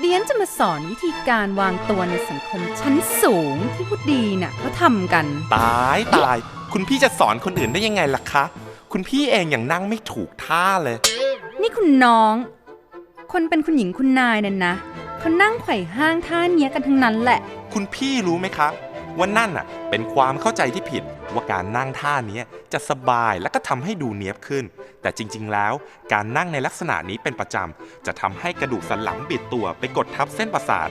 เดียนจะมาสอนวิธีการวางตัวในสังคมชั้นสูงที่ผู้ดีน่ะเขาทำกัน ตายตาย คุณพี่จะสอนคนอื่นได้ยังไงล่ะคะ คุณพี่เองยังนั่งไม่ถูกท่าเลย นี่คุณน้อง คนเป็นคุณหญิงคุณนายนั่นนะเขานั่งไขว่ห้างท่าเนี้ยกันทั้งนั้นแหละ คุณพี่รู้ไหมคะว่านั่นน่ะ เป็นความเข้าใจที่ผิดว่าการนั่งท่านี้จะสบายและก็ทำให้ดูเนียบขึ้น แต่จริงๆ แล้ว การนั่งในลักษณะนี้เป็นประจำ จะทำให้กระดูกสันหลังบิดตัวไปกดทับเส้นประสาท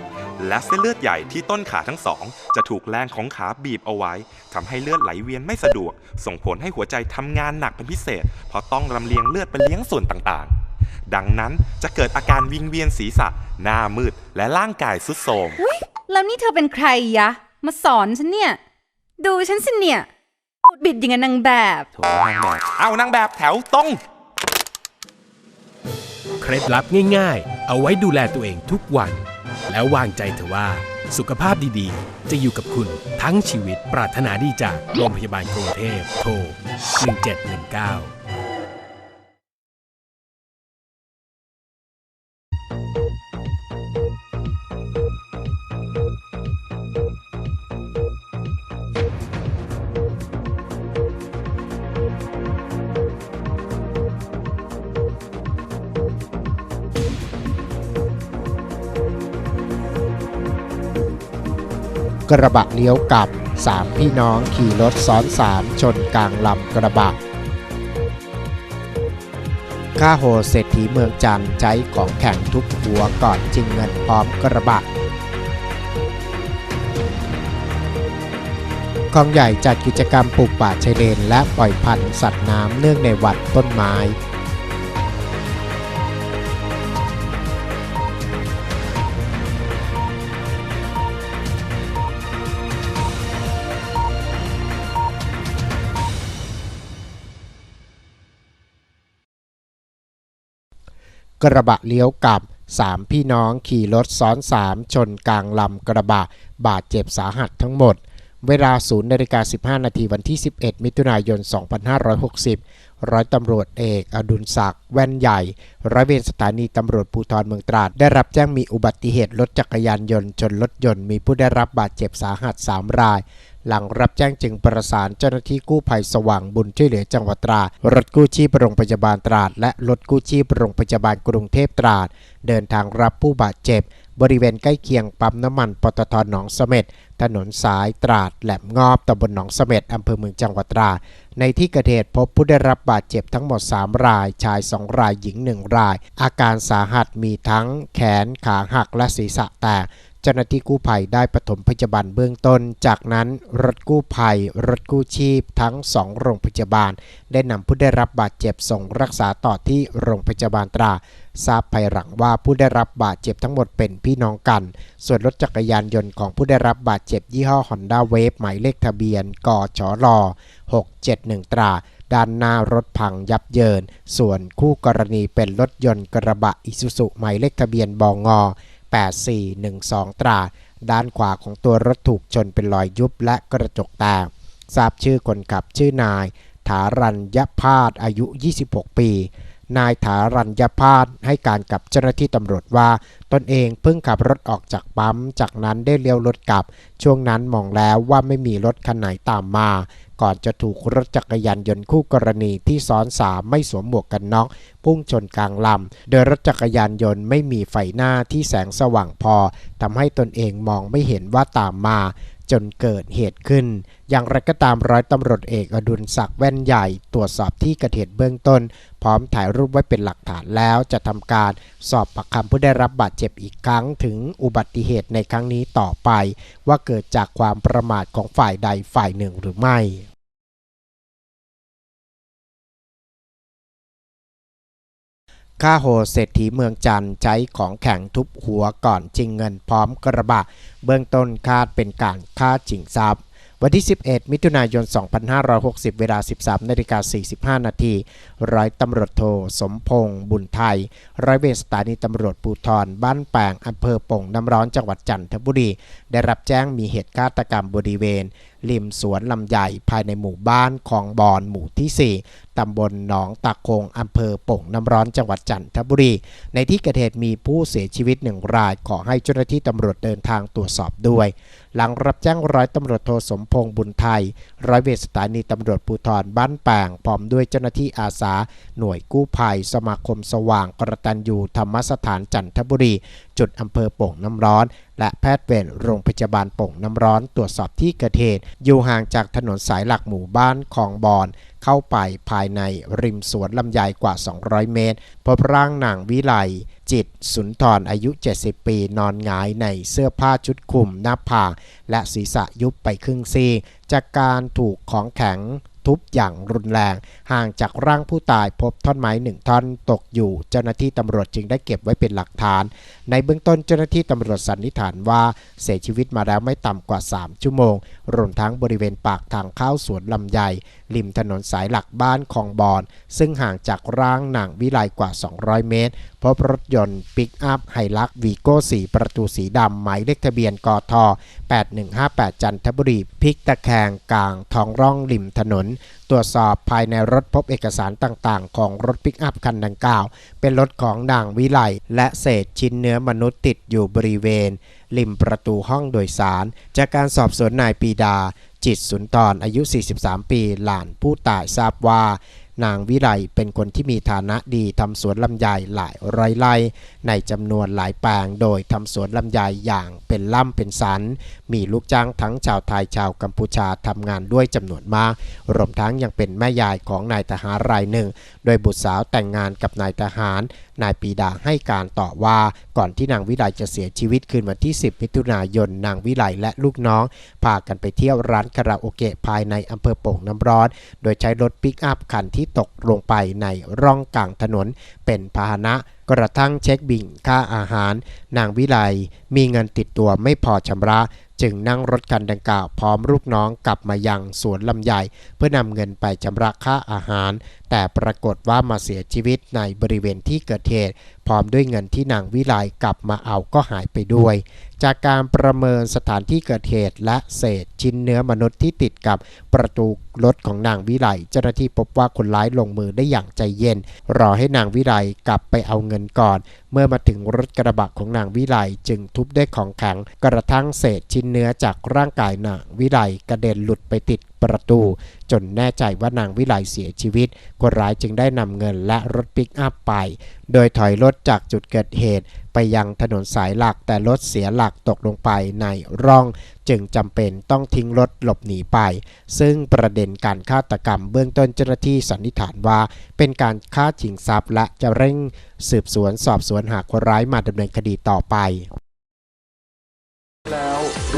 และเส้นเลือดใหญ่ที่ต้นขาทั้งสอง จะถูกแรงของขาบีบเอาไว้ทำให้เลือดไหลเวียนไม่สะดวก ส่งผลให้หัวใจทำงานหนักเป็นพิเศษ เพราะต้องลำเลียงเลือดไปเลี้ยงส่วนต่างๆ ดังนั้นจะเกิดอาการวิงเวียนศีรษะ หน้ามืด และร่างกายสุดโทรมแล้วนี่เธอเป็นใครยะ มาสอนฉันเนี่ย ดูฉันสิเนี่ยพูดบิดอย่างกับนางแบบ โถนางแบบเอานางแบบแถวตรง เคล็ดลับง่ายๆ เอาไว้ดูแลตัวเองทุกวัน แล้ววางใจเถอะว่า สุขภาพดีๆ จะอยู่กับคุณทั้งชีวิตปรารถนาดีจากโรงพยาบาลกรุงเทพโทร1719 กระบะเลี้ยวกลับสามพี่น้องขี่รถซ้อนสามชนกลางลำกระบะข้าโหเศรษฐีเมืองจันทร์ใช้ของแข็งทุบหัวก่อนจิงเงินพร้อมกระบะคลองใหญ่จัดกิจกรรมปลูกป่าชายเลนและปล่อยพันธุ์สัตว์น้ำเนื่องในวันต้นไม้ กระบะเลี้ยวกลับสามพี่น้องขี่รถซ้อนสามชนกลางลำกระบะ บาดเจ็บสาหัสทั้งหมด เวลา0นาฬิกา15 นาทีวันที่ 11 มิถุนายน 2560 ร้อยตำรวจเอกอดุลศักดิ์แว่นใหญ่ ร้อยเวรสถานีตำรวจภูธรเมืองตราด ได้รับแจ้งมีอุบัติเหตุรถจักรยานยนต์ชนรถยนต์มีผู้ได้รับบาดเจ็บสาหัส 3 ราย หลังรับแจ้งจึงประสานเจ้าหน้าที่กู้ภัยสว่างบุญช่วยเหลือจังหวัดตราดรถกู้ชีพโรงพยาบาลตราด และรถกู้ชีพโรงพยาบาลกรุงเทพตราด เดินทางรับผู้บาดเจ็บบริเวณใกล้เคียงปั๊มน้ำมันปตทหนองเสม็ดถนนสายตราดแหลมงอบตำบลหนองเสม็ดอำเภอเมืองจังหวัดตราดในที่เกิดเหตุพบผู้ได้รับบาดเจ็บทั้งหมด 3 ราย ชาย 2 รายหญิง 1 ราย อาการสาหัสมีทั้งแขนขาหักและศีรษะแตก เจ้าหน้าที่กู้ภัยได้ปฐมพยาบาลเบื้องต้น จากนั้นรถกู้ภัย รถกู้ชีพทั้ง 2 โรงพยาบาล ได้นำผู้ได้รับบาดเจ็บส่งรักษาต่อที่โรงพยาบาลตราทราบภายหลังว่าผู้ได้รับบาดเจ็บทั้งหมดเป็นพี่น้องกัน ส่วนรถจักรยานยนต์ของผู้ได้รับบาดเจ็บยี่ห้อ Honda Wave หมายเลขทะเบียนกชล671 ตรา ด้านหน้ารถพังยับเยิน ส่วนคู่กรณีเป็นรถยนต์กระบะอิสุสุหมายเลขทะเบียนบง 8412 ตราด้านขวาของตัวรถถูกชนเป็นรอยยุบและกระจกแตกทราบชื่อคนขับชื่อนาย ถารัญยพาสอายุ 26 ปี นายถารัญยพาสให้การกับเจ้าหน้าที่ตำรวจว่า ตนเองเพิ่งขับรถออกจากปั๊ม จากนั้นได้เลี้ยวรถกลับ ช่วงนั้นมองแล้วว่าไม่มีรถคันไหนตามมา ก่อนจะถูกรถจักรยานยนต์คู่กรณีที่ซ้อนสามไม่สวมหมวกกันน็อก พุ่งชนกลางลำ โดยรถจักรยานยนต์ไม่มีไฟหน้าที่แสงสว่างพอทำให้ตนเองมองไม่เห็นว่าตามมาจนเกิดเหตุขึ้น อย่างไรก็ตามร้อยตำรวจเอกอดุลศักดิ์แว่นใหญ่ ตรวจสอบที่กิดเหตุเบื้องต้น พร้อมถ่ายรูปไว้เป็นหลักฐานแล้วจะทำการสอบปากคำผู้ได้รับบาดเจ็บอีกครั้งถึงอุบัติเหตุในครั้งนี้ต่อไป ว่าเกิดจากความประมาทของฝ่ายใดฝ่ายหนึ่งหรือไม่ ข้าโหเศรษฐีเมืองจันทร์ใช้ของแข็งทุบหัวก่อนจิงเงินพร้อมกระบะ เบื้องต้นคาดเป็นการฆ่าจิงทรัพย์วันที่ 11 มิถุนายน 2560 เวลา 13นาฬิกา45 นาที ร้อยตำรวจโท สมพงษ์บุญไทย ร้อยเวรสถานีตำรวจภูธรบ้านแปงอำเภอป่งน้ำร้อน จังหวัดจันทบุรี ได้รับแจ้งมีเหตุฆาตกรรมบริเวณ ริมสวนลำใหญ่ภายในหมู่บ้านคลองบอนหมู่ที่ 4 ตำบลหนองตะคงอำเภอโป่งน้ำร้อนจังหวัดจันทบุรี ในที่เกิดเหตุมีผู้เสียชีวิตหนึ่งรายขอให้เจ้าหน้าที่ตำรวจเดินทางตรวจสอบด้วย หลังรับแจ้งร้อยตำรวจโทสมพงษ์บุญไทย ร้อยเวรสถานีตำรวจภูธรบ้านแปงพร้อมด้วยเจ้าหน้าที่อาสา หน่วยกู้ภัย สมาคมสว่างกระตันยูธรรมสถานจันทบุรีจุดอำเภอโป่งน้ำร้อน และแพทย์เวรโรงพยาบาลโป่งน้ำร้อน ตรวจสอบที่เกิดเหตุอยู่ห่างจากถนนสายหลักหมู่บ้านคลองบอนเข้าไปภายในริมสวนลำไยกว่า 200 เมตร พบร่างนางวิไลจิต สุนทรอายุ 70 ปี นอนหงายในเสื้อผ้าชุดคลุมหน้าผากและศีรษะยุบไปครึ่งซีจากการถูกของแข็ง ทุบอย่างรุนแรง ห่างจากร่างผู้ตายพบท่อนไม้หนึ่งท่อนตกอยู่ เจ้าหน้าที่ตำรวจจึงได้เก็บไว้เป็นหลักฐาน ในเบื้องต้นเจ้าหน้าที่ตำรวจสันนิษฐานว่าเสียชีวิตมาแล้วไม่ต่ำกว่า 3 ชั่วโมง รวมทั้งบริเวณปากทางเข้าสวนลำไยริมถนนสายหลักบ้านคลองบอน ซึ่งห่างจากร่างหนางวิไลกว่า 200 เมตรพบรถยนต์ปิกอัพไฮลักวีโก้สีประตูสีดำหมายเลขทะเบียนกท8158 จันทบุรีพลิกตะแคงกลางท้องร่องริมถนนตรวจสอบภายในรถพบเอกสารต่างๆ ของรถปิกอัพคันดังกล่าว เป็นรถของนางวิไลและเศษชิ้นเนื้อมนุษย์ติดอยู่บริเวณ ริมประตูห้องโดยสาร จากการสอบสวนนายปีดา จิตสุนทรอายุ 43 ปี หลานผู้ตายทราบว่า นางวิไลเป็นคนที่มีฐานะดีทำสวนลำไยหลายร้อยไร่ในจำนวนหลายแปลงโดยทำสวนลำไยอย่างเป็นล่ำเป็นสัน มีลูกจ้างทั้งชาวไทยชาวกัมพูชาทำงานด้วยจำนวนมาก รวมทั้งยังเป็นแม่ยายของนายทหารรายหนึ่ง โดยบุตรสาวแต่งงานกับนายทหาร นายปีดาให้การต่อว่าก่อนที่นางวิไลจะเสียชีวิตคืนวันที่ 10 มิถุนายน นางวิไลและลูกน้อง พากันไปเที่ยวร้านคาราโอเกะภายในอำเภอโป่งน้ำร้อน โดยใช้รถปิกอัพคันที่ตกลงไปในร่องกลางถนนเป็นพาหนะกระทั่งเช็คบินค่าอาหาร นางวิไลมีเงินติดตัวไม่พอชำระ จึงนั่งรถคันดังกล่าวพร้อมลูกน้องกลับมายังสวนลำไยเพื่อนำเงินไปชำระค่าอาหาร แต่ปรากฏว่ามาเสียชีวิตในบริเวณที่เกิดเหตุ ร้อมด้วยเงินที่นางวิไลกลับมาเอาก็หายไปด้วย จากการประเมินสถานที่เกิดเหตุและเศษชิ้นเนื้อมนุษย์ที่ติดกับประตูรถของนางวิไลเจ้าหน้าที่พบว่าคนร้ายลงมือได้อย่างใจเย็น รอให้นางวิไลกลับไปเอาเงินก่อน เมื่อมาถึงรถกระบะของนางวิไลจึงทุบด้วยของแข็งกระทั่งเศษชิ้นเนื้อจากร่างกายนางวิไลกระเด็นหลุดไปติด ประตู จนแน่ใจว่านางวิไลเสียชีวิต คนร้ายจึงได้นำเงินและรถปิกอัพไป โดยถอยรถจากจุดเกิดเหตุ ไปยังถนนสายหลักแต่รถเสียหลักตกลงไปในร่อง จึงจำเป็นต้องทิ้งรถหลบหนีไป ซึ่งประเด็นการฆาตกรรมเบื้องต้นเจ้าหน้าที่สันนิษฐานว่า เป็นการฆ่าชิงทรัพย์และจะเร่งสืบสวนสอบสวนหาคนร้ายมาดำเนินคดีต่อไป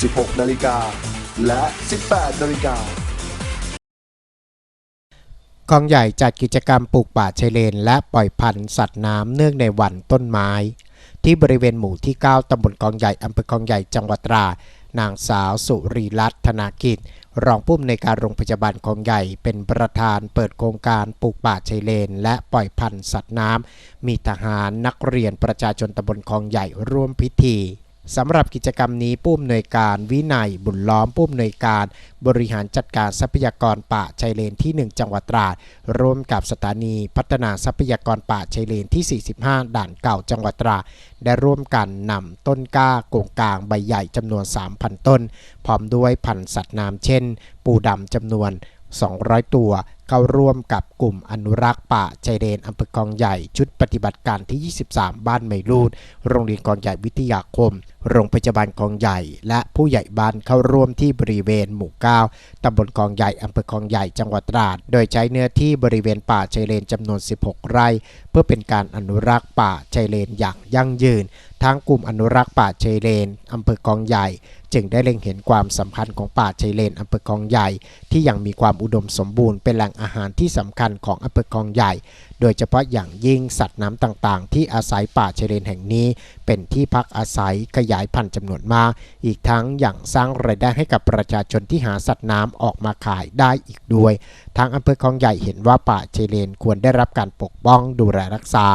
16 นาฬิกา และ 18 นาฬิกากองใหญ่จัดกิจกรรมปลูกป่าชายเลน และปล่อยพันธุ์สัตว์น้ำเนื่องในวันต้นไม้ ที่บริเวณหมู่ที่ 9 ตำบลกองใหญ่อำเภอกองใหญ่จังหวัดตราดนางสาวสุรีรัตน์ธนากิจ รองผู้อำนวยการโรงพยาบาลคลองใหญ่ เป็นประธานเปิดโครงการปลูกป่าชายเลน และปล่อยพันธุ์สัตว์น้ำมีทหารนักเรียนประชาชนตำบลคลองใหญ่ร่วมพิธี สำหรับกิจกรรมนี้ผู้อำนวยการวินัยบุญล้อมผู้อำนวยการบริหารจัดการทรัพยากรป่าชายเลนที่ 1 จังหวัดตราด ร่วมกับสถานีพัฒนาทรัพยากรป่าชายเลนที่ 45 ด่านเก่าจังหวัดตราด ได้ร่วมกันนำต้นกล้าโกงกลางใบใหญ่จำนวน 3,000 ต้น พร้อมด้วยพันธุ์สัตว์น้ำเช่น ปูดำจำนวน 200 ตัว เข้าร่วมกับกลุ่มอนุรักษ์ป่าชายเลนอำเภอกองใหญ่ชุดปฏิบัติการที่ 23 บ้านไม่รูด โรงเรียนกองใหญ่วิทยาคม โรงพยาบาลกองใหญ่ และผู้ใหญ่บ้านเข้าร่วมที่บริเวณหมู่ 9 ตำบลกองใหญ่อำเภอกองใหญ่จังหวัดตราด โดยใช้เนื้อที่บริเวณป่าชายเลนจำนวน 16 ไร่ เพื่อเป็นการอนุรักษ์ป่าชายเลนอย่างยั่งยืนทั้งกลุ่มอนุรักษ์ป่าชายเลนอำเภอกองใหญ่ จึงได้เล็งเห็นความสำคัญของป่าชายเลนอำเภอกองใหญ่ ที่ยังมีความอุดมสมบูรณ์เป็นแหล่งอาหารที่สำคัญของอำเภอกองใหญ่ โดยเฉพาะอย่างยิ่งสัตว์น้ำต่างๆ ที่อาศัยป่าชายเลนแห่งนี้ เป็นที่พักอาศัยขยายพันธุ์จำนวนมาก อีกทั้งอย่างสร้างรายได้ให้กับประชาชนที่หาสัตว์น้ำออกมาขายได้อีกด้วย ทางอำเภอคลองใหญ่เห็นว่าป่าชายเลนควรได้รับการปกป้องดูแลรักษา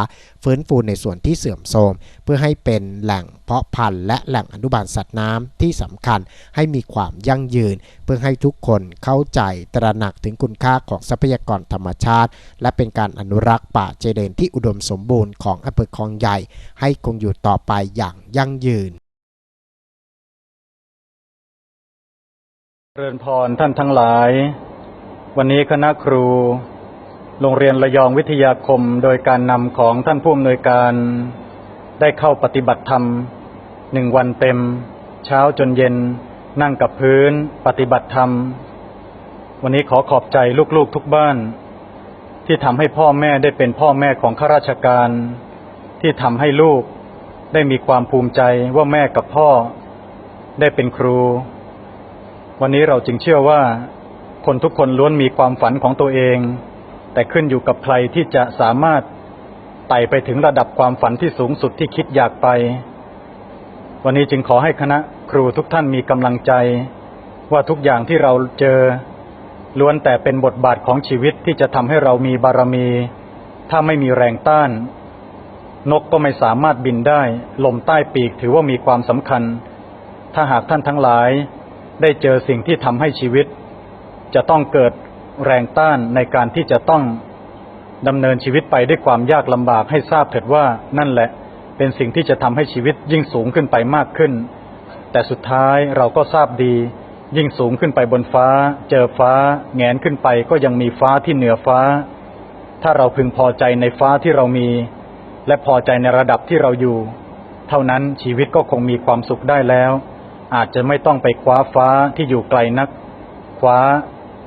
ฟื้นฟูในส่วนที่เสื่อมโทรมเพื่อให้เป็นแหล่งเพาะพันธุ์และแหล่งอนุบาลสัตว์น้ำที่สำคัญให้มีความยั่งยืน เพื่อให้ทุกคนเข้าใจตระหนักถึงคุณค่าของทรัพยากรธรรมชาติ และเป็นการอนุรักษ์ป่าชายเลนที่อุดมสมบูรณ์ของอำเภอคลองใหญ่ ให้คงอยู่ต่อไปอย่างยั่งยืนเริญพรท่านทั้งหลาย วันนี้คณะครู โรงเรียนระยองวิทยาคมโดยการนำของท่านผู้อำนวยการได้เข้าปฏิบัติธรรมหนึ่งวันเต็ม เช้าจนเย็น นั่งกับพื้น ปฏิบัติธรรม วันนี้ขอขอบใจลูกๆทุกบ้าน ที่ทำให้พ่อแม่ได้เป็นพ่อแม่ของข้าราชการ ที่ทำให้ลูกได้มีความภูมิใจว่าแม่กับพ่อ ได้เป็นครู วันนี้เราจึงเชื่อว่า คนทุกคนล้วนมีความฝันของตัวเอง แต่ขึ้นอยู่กับใครที่จะสามารถไต่ไปถึงระดับความฝันที่สูงสุดที่คิดอยากไป วันนี้จึงขอให้คณะครูทุกท่านมีกำลังใจ ว่าทุกอย่างที่เราเจอ ล้วนแต่เป็นบทบาทของชีวิตที่จะทำให้เรามีบารมี ถ้าไม่มีแรงต้าน นกก็ไม่สามารถบินได้ ลมใต้ปีกถือว่ามีความสำคัญ ถ้าหากท่านทั้งหลาย ได้เจอสิ่งที่ทำให้ชีวิต จะต้องเกิดแรงต้านในการที่จะต้องดำเนินชีวิตไปด้วยความยากลำบากให้ทราบเถิดว่านั่นแหละ เป็นสิ่งที่จะทำให้ชีวิตยิ่งสูงขึ้นไปมากขึ้น แต่สุดท้ายเราก็ทราบดี ยิ่งสูงขึ้นไปบนฟ้า เจอฟ้า แงนขึ้นไปก็ยังมีฟ้าที่เหนือฟ้า ถ้าเราพึงพอใจในฟ้าที่เรามี และพอใจในระดับที่เราอยู่ เท่านั้นชีวิตก็คงมีความสุขได้แล้ว อาจจะไม่ต้องไปคว้าฟ้าที่อยู่ไกลนัก คว้า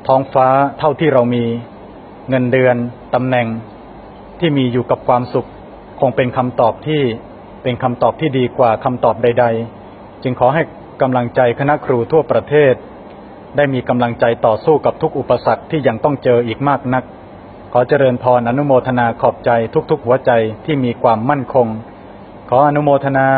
ท้องฟ้าเท่าที่เรามี เงินเดือนตำแหน่ง ที่มีอยู่กับความสุข คงเป็นคำตอบที่เป็นคำตอบที่ดีกว่าคำตอบใด ๆ จึงขอให้ กำลังใจคณะครูทั่วประเทศ ได้มีกำลังใจต่อสู้กับทุกอุปสรรคที่ยังต้องเจออีกมากนัก ขอเจริญพรอนุโมทนาขอบใจทุกๆหัวใจที่มีความมั่นคง ขออนุโมทนา